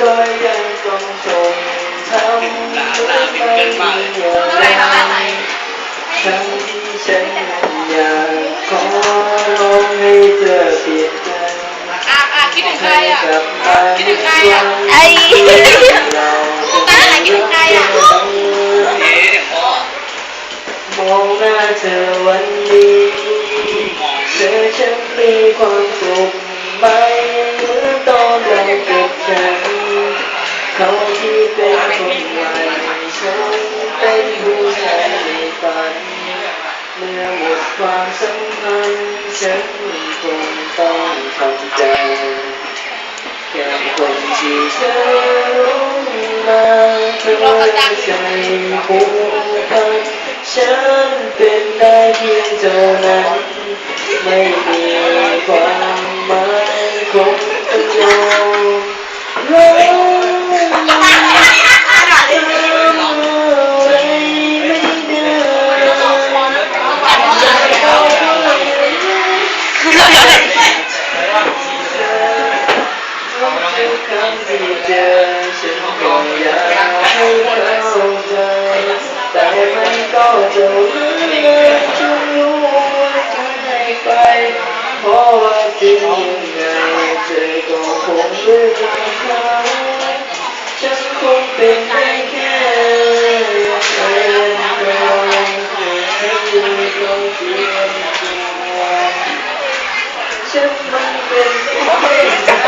ก็ยังต้องทนทำไม่มีอะไรทั้งที่ฉันอยากขอร้องให้เธอเปลี่ยนใจอะอะคิดถึงใครอะ คิดถึงใครอะไอ้เราตาคิดถึงใครอะมองหน้าเธอวันนี้เธอฉันมีความสุข ฝันเมื่อหมดความสำคัญฉันคงต้องทำใจแค่คนที่เธอรู้มาเธอใจผูกพันฉันเป็นได้เพียงเท่านั้น ไม่มีความหมายคงต้องยอม ครั้งที่เจอฉันก็อยากให้เข้าใจแต่มันก็จะเลื่อนจนรู้ว่าจะให้ไปเพราะว่าจริงยังไงเธอก็คงเลือกเขาฉันคงเป็นได้แค่แฟนเราให้อยู่ตรงเพียงฉันมันเป็นแค่